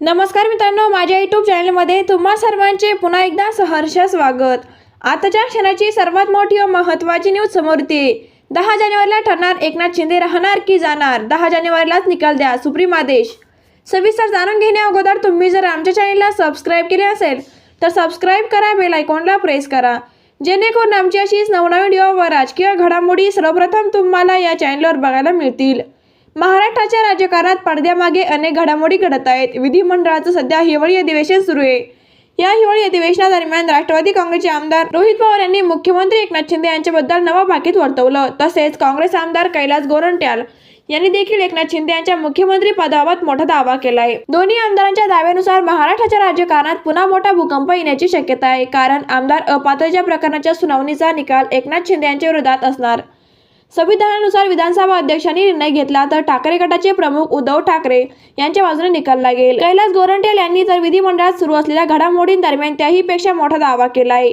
नमस्कार मित्रांनो माझ्या यूट्यूब चॅनलमध्ये तुम्हा सर्वांचे पुन्हा एकदा सहर्ष स्वागत. आताच्या क्षणाची सर्वात मोठी व महत्त्वाची न्यूज समोर येते. दहा जानेवारीला ठरणार एकनाथ शिंदे राहणार की जाणार? दहा जानेवारीलाच निकाल द्या सुप्रीम आदेश. सविस्तर जाणून घेण्या अगोदर तुम्ही जर आमच्या चॅनलला सबस्क्राईब केले असेल तर सबस्क्राईब करा बेल आयकॉनला प्रेस करा. जेणेकरून आमची अशीच नवनवीन व्हिडिओ व राजकीय घडामोडी सर्वप्रथम तुम्हाला या चॅनलवर बघायला मिळतील. महाराष्ट्राच्या राजकारणात पडद्यामागे अनेक घडामोडी घडत आहेत. विधिमंडळाचं सध्या हिवाळी अधिवेशन सुरू आहे. या हिवाळी अधिवेशनादरम्यान राष्ट्रवादी काँग्रेसचे आमदार रोहित पवार यांनी मुख्यमंत्री एकनाथ शिंदे यांच्याबद्दल नवा भाकीत वर्तवलं. तसेच काँग्रेस आमदार कैलास गोरंट्याल यांनी देखील एकनाथ शिंदे यांच्या मुख्यमंत्री पदाबाबत मोठा दावा केला आहे दोन्ही आमदारांच्या दाव्यानुसार महाराष्ट्राच्या राजकारणात पुन्हा मोठा भूकंप येण्याची शक्यता आहे. कारण आमदार अपात्रच्या प्रकरणाच्या सुनावणीचा निकाल एकनाथ शिंदे यांच्या विरोधात असणार. संविधानानुसार विधानसभा अध्यक्षांनी निर्णय घेतला तर ठाकरे गटाचे प्रमुख उद्धव ठाकरे यांच्या बाजूने निकाल लागेल. कैलास गोरंट्याल यांनी तर विधिमंडळात सुरू असलेल्या घडामोडींदरम्यान त्याहीपेक्षा मोठा दावा केला आहे.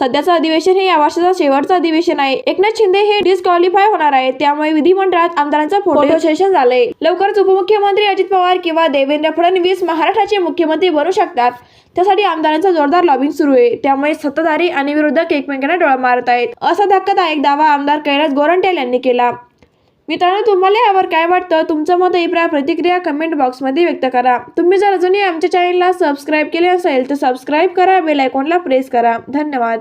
सध्याचं अधिवेशन हे या वर्षाचं शेवटचं अधिवेशन आहे. एकनाथ शिंदे हे डिस्क्वालिफाय होणार आहे त्यामुळे विधिमंडळात आमदारांचं फोटो सेशन झालंय. लवकरच उपमुख्यमंत्री अजित पवार किंवा देवेंद्र फडणवीस महाराष्ट्राचे मुख्यमंत्री बनू शकतात. त्यासाठी आमदारांचा जोरदार लॉबिंग सुरू आहे. त्यामुळे सत्ताधारी आणि विरोधक एकमेकांना डोळा मारत आहेत. असा धक्कादायक दावा आमदार कैलास गोरंट्याल यांनी केला. मित्रांनो तुम्हाला यावर काय वाटतं? तुमचं मत अभिप्राय प्रतिक्रिया कमेंट बॉक्समध्ये व्यक्त करा. तुम्ही जर अजूनही आमच्या चॅनलला सबस्क्राईब केले असेल तर सबस्क्राईब करा. बेल आयकॉनला प्रेस करा. धन्यवाद.